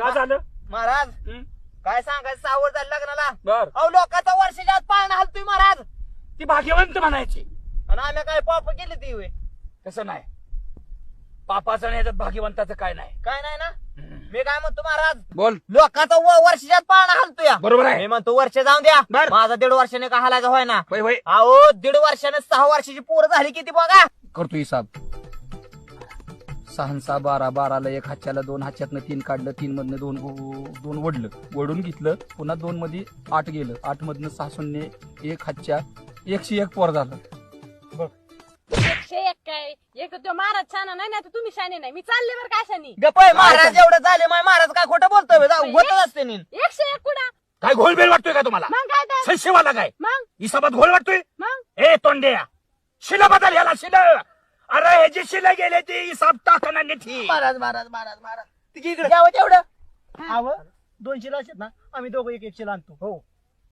का झालं? महाराज हं? काय सांगायचं? सावर झालं लग्नाला. बर. अहो लोकांचा वर्षाच्या आत पाळणा हलतोय महाराज. ती भाग्यवंत म्हणायची. आणि आम्ही काय पाप केली ती होय. तसं नाही. पापाचं नाही तर भाग्यवंताचं काय नाही. काय नाही ना? हं. मी काय म्हणतो महाराज? बोल. लोकांचा व- वर्षाच्या आत पाळणा हलतोय. बरोबर मी आहे म्हणतो वर्ष जाऊन द्या. बर. माझा दीड वर्षाने का हालायचा होय ना होय होय अहो दीड वर्षाने सहा वर्षाची पोरं झाली किती बघा. करतो हिसाब. सहा बारा बाराला एक हातच्याला दोन हातच्यातनं तीन काढलं तीन मधनं दोन दोन वडलं वडून घेतलं पुन्हा दोन मध्ये आठ गेलं. आठ मधनं सहा शून्य एक हातच्या एकशे एक पोर झालं. एकशे एक काय? एक तर तो महाराज छान नाही ना तुम्ही शाने नाही. मी चालले बरं काय शानी गपय महाराज एवढं झाले माय महाराज काय खोटं बोलतोय? जाऊ, होतच असते एकशे एक कुठं? काय घोळबेळ वाटतोय का तुम्हाला? मग काय तर? संशयवाला काय? मग? हिसाबात घोळ वाटतोय? मग? ए तोंड्या. शिला बदल याला शिला. अरे हे जे शिला गेले ते हिसाब टाकणार नीठी महाराज महाराज महाराज महाराज. तिकडे द्यावं तेवढं? हवं दोनशे लाच ना आम्ही दोघं एक एकशे आणतो. हो.